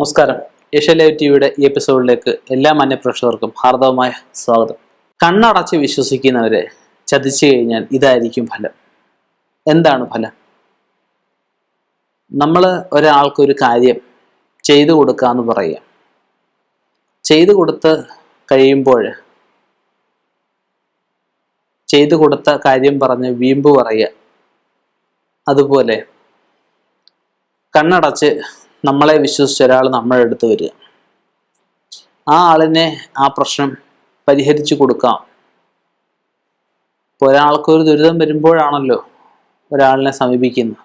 നമസ്കാരം. Asia live ടിവിയുടെ ഈ എപ്പിസോഡിലേക്ക് എല്ലാ മാന്യപ്രേക്ഷകർക്കും ഹാർദവമായ സ്വാഗതം. കണ്ണടച്ച് വിശ്വസിക്കുന്നവരെ ചതിച്ചു കഴിഞ്ഞാൽ ഇതായിരിക്കും ഫലം. എന്താണ് ഫലം? നമ്മൾ ഒരാൾക്കൊരു കാര്യം ചെയ്തു കൊടുക്കാന്ന് പറയുക. ചെയ്തു കൊടുത്ത് കഴിയുമ്പോൾ ചെയ്തു കൊടുത്ത കാര്യം പറഞ്ഞ് വീമ്പ് പറയുക. അതുപോലെ കണ്ണടച്ച് നമ്മളെ വിശ്വസിച്ച ഒരാൾ നമ്മളെ അടുത്ത് വരിക. ആ ആളിനെ ആ പ്രശ്നം പരിഹരിച്ചു കൊടുക്കാം. ഇപ്പോൾ ഒരാൾക്കൊരു ദുരിതം വരുമ്പോഴാണല്ലോ ഒരാളിനെ സമീപിക്കുന്നത്.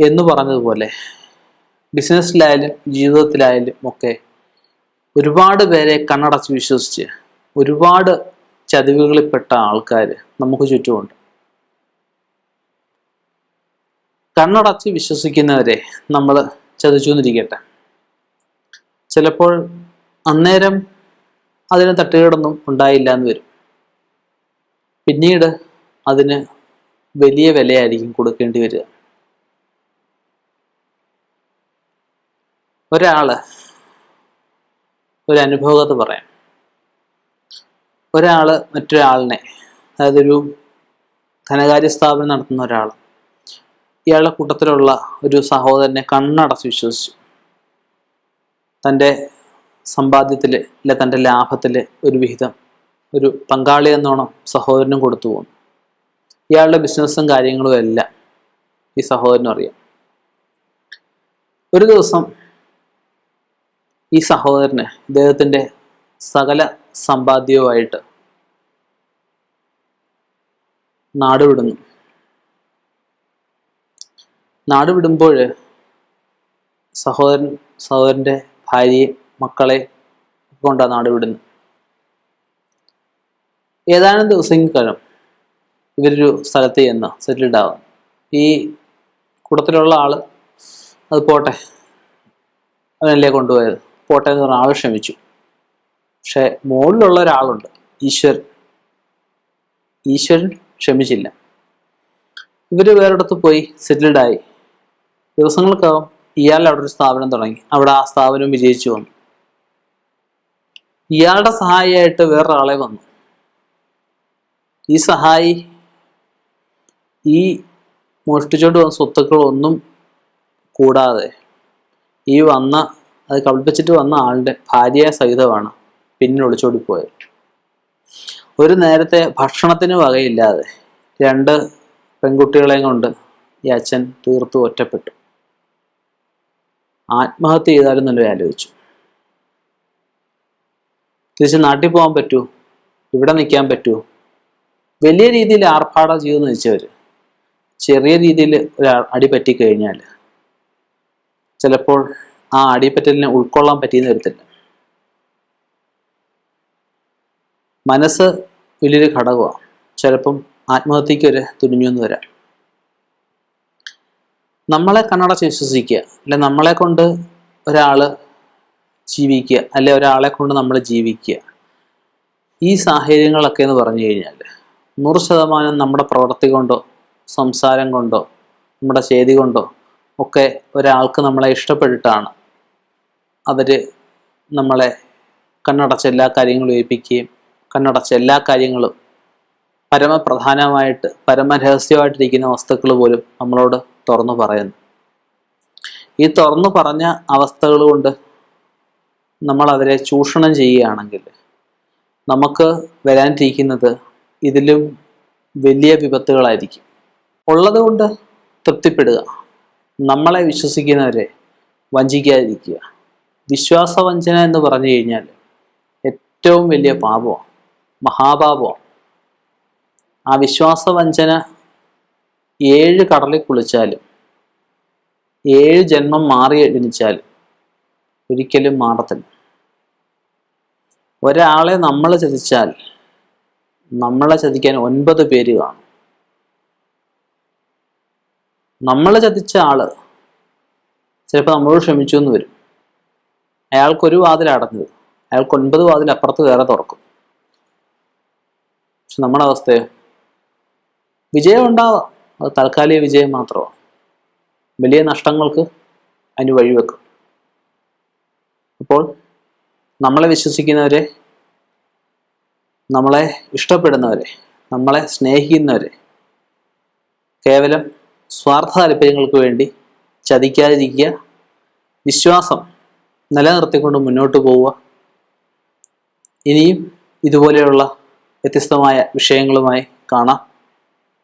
എന്ന് പറഞ്ഞതുപോലെ ബിസിനസ്സിലായാലും ജീവിതത്തിലായാലും ഒക്കെ ഒരുപാട് പേരെ കണ്ണടച്ച് വിശ്വസിച്ച് ഒരുപാട് ചതിവുകളിൽപ്പെട്ട ആൾക്കാർ നമുക്ക് ചുറ്റുമുണ്ട്. കണ്ണടച്ച് വിശ്വസിക്കുന്നവരെ നമ്മൾ ചതിച്ചു എന്നിരിക്കട്ടെ ചിലപ്പോൾ അന്നേരം അതിന് തട്ടുകേടൊന്നും ഉണ്ടായില്ല എന്ന് വരും. പിന്നീട് അതിന് വലിയ വിലയായിരിക്കും കൊടുക്കേണ്ടി വരിക. ഒരാൾ ഒരു അനുഭവകഥ പറയാം. ഒരാൾ മറ്റൊരാളിനെ അതായത് ഒരു ധനകാര്യ സ്ഥാപനം നടത്തുന്ന ഒരാൾ ഇയാളുടെ കൂട്ടത്തിലുള്ള ഒരു സഹോദരനെ കണ്ണടച്ച് വിശ്വസിച്ചു. തന്റെ സമ്പാദ്യത്തിൽ അല്ലെ തന്റെ ലാഭത്തിൽ ഒരു വിഹിതം ഒരു പങ്കാളി എന്നോണം സഹോദരനും കൊടുത്തു പോകുന്നു ഇയാളുടെ ബിസിനസ്സും കാര്യങ്ങളും എല്ലാം ഈ സഹോദരനും അറിയാം. ഒരു ദിവസം ഈ സഹോദരന് ഇദ്ദേഹത്തിന്റെ സകല സമ്പാദ്യവുമായിട്ട് നാടുവിടുന്നു. നാട് വിടുമ്പോൾ സഹോദരൻ സഹോദരന്റെ ഭാര്യയെ മക്കളെ കൊണ്ടാണ് നാട് വിടുന്നത്. ഏതാനും ദിവസങ്ങൾക്കകം ഇവരൊരു സ്ഥലത്ത് ചെന്ന് സെറ്റിൽഡ് ആവും ഈ കൂട്ടത്തിലുള്ള ആൾ അത് പോട്ടെ അവനല്ലേ കൊണ്ടുപോയത്? പോട്ടെ എന്ന് പറഞ്ഞ ആൾ ക്ഷമിച്ചു പക്ഷെ മുകളിലുള്ള ഒരാളുണ്ട് ഈശ്വരൻ. ഈശ്വരൻ ക്ഷമിച്ചില്ല. ഇവർ വേറെടുത്ത് പോയി സെറ്റിൽഡ് ആയി. ദിവസങ്ങൾക്കകം ഇയാൾ അവിടെ ഒരു സ്ഥാപനം തുടങ്ങി. അവിടെ ആ സ്ഥാപനം വിജയിച്ചു വന്നു. ഇയാളുടെ സഹായിയായിട്ട് വേറൊരാളെ വന്നു. ഈ സഹായി ഈ മോഷ്ടിച്ചോണ്ട് വന്ന സ്വത്തുക്കളൊന്നും കൂടാതെ ഈ വന്ന അത് കളിപ്പിച്ചിട്ട് വന്ന ആളുടെ ഭാര്യ സഹിതമാണ് പിന്നെ ഒളിച്ചോടി പോയത്. ഒരു നേരത്തെ ഭക്ഷണത്തിന് വകയില്ലാതെ രണ്ട് പെൺകുട്ടികളെയും കൊണ്ട് ഈ അച്ഛൻ തീർത്തു ഒറ്റപ്പെട്ടു. ആത്മഹത്യ ചെയ്താലും നല്ല ആലോചിച്ചു. തിരിച്ച് നാട്ടിൽ പോകാൻ പറ്റൂ ഇവിടെ നിൽക്കാൻ പറ്റൂ. വലിയ രീതിയിൽ ആർഭാട ജീവിതം നയിച്ചവർ ചെറിയ രീതിയിൽ ഒരു അടി പറ്റിക്കഴിഞ്ഞാൽ ചിലപ്പോൾ ആ അടിപ്പറ്റലിനെ ഉൾക്കൊള്ളാൻ പറ്റിയെന്ന് വരത്തില്ല. മനസ്സ് വലിയൊരു ഘടകമാണ് ചിലപ്പം ആത്മഹത്യക്ക് ഒരു തുനിഞ്ഞു എന്ന് വരാം. നമ്മളെ കണ്ണടച്ച് വിശ്വസിക്കുക. അല്ലെ നമ്മളെ കൊണ്ട് ഒരാൾ ജീവിക്കുക. അല്ലെ ഒരാളെ കൊണ്ട് നമ്മൾ ജീവിക്കുക. ഈ സാഹചര്യങ്ങളൊക്കെ എന്ന് പറഞ്ഞു കഴിഞ്ഞാൽ നൂറ് ശതമാനം നമ്മുടെ പ്രവൃത്തി കൊണ്ടോ സംസാരം കൊണ്ടോ നമ്മുടെ ചെയ്തി കൊണ്ടോ ഒക്കെ ഒരാൾക്ക് നമ്മളെ ഇഷ്ടപ്പെട്ടിട്ടാണ് അവർ നമ്മളെ കണ്ണടച്ച എല്ലാ കാര്യങ്ങളും ഏൽപ്പിക്കുകയും കണ്ണടച്ച എല്ലാ കാര്യങ്ങളും പരമപ്രധാനമായിട്ട് പരമരഹസ്യമായിട്ടിരിക്കുന്ന വസ്തുക്കൾ പോലും നമ്മളോട് തുറന്നു പറയുന്നു. ഈ തുറന്നു പറഞ്ഞ അവസ്ഥകൾ കൊണ്ട് നമ്മൾ അവരെ ചൂഷണം ചെയ്യുകയാണെങ്കിൽ നമുക്ക് വരാനിരിക്കുന്നത് ഇതിലും വലിയ വിപത്തുകളായിരിക്കും. ഉള്ളതുകൊണ്ട് തൃപ്തിപ്പെടുക നമ്മളെ വിശ്വസിക്കുന്നവരെ വഞ്ചിക്കാതിരിക്കുക. വിശ്വാസവഞ്ചന എന്ന് പറഞ്ഞു കഴിഞ്ഞാൽ ഏറ്റവും വലിയ പാപമാണ് മഹാപാപമാണ്. ആ വിശ്വാസവഞ്ചന ഏഴ് കടലിൽ കുളിച്ചാലും ഏഴ് ജന്മം മാറി ജനിച്ചാലും ഒരിക്കലും മാറത്തില്ല. ഒരാളെ നമ്മൾ ചതിച്ചാൽ നമ്മളെ ചതിക്കാൻ ഒൻപത് പേര് കാണും. നമ്മളെ ചതിച്ച ആൾ ചിലപ്പോൾ നമ്മളോട് ക്ഷമിച്ചു എന്ന് വരും. അയാൾക്ക് ഒരു വാതിൽ അടഞ്ഞത് അയാൾക്ക് ഒൻപത് വാതിൽ അപ്പുറത്ത് വേറെ തുറക്കും. പക്ഷെ നമ്മുടെ അവസ്ഥയോ വിജയം ഉണ്ടാവാം. അത് താൽക്കാലിക വിജയം മാത്രമാണ് വലിയ നഷ്ടങ്ങൾക്ക് അതിന് വഴിവെക്കും. അപ്പോൾ നമ്മളെ വിശ്വസിക്കുന്നവരെ നമ്മളെ ഇഷ്ടപ്പെടുന്നവരെ നമ്മളെ സ്നേഹിക്കുന്നവരെ കേവലം സ്വാർത്ഥ താല്പര്യങ്ങൾക്ക് വേണ്ടി ചതിക്കാതിരിക്കുക വിശ്വാസം നിലനിർത്തിക്കൊണ്ട് മുന്നോട്ട് പോവുക. ഇനിയും ഇതുപോലെയുള്ള വ്യത്യസ്തമായ വിഷയങ്ങളുമായി കാണാം.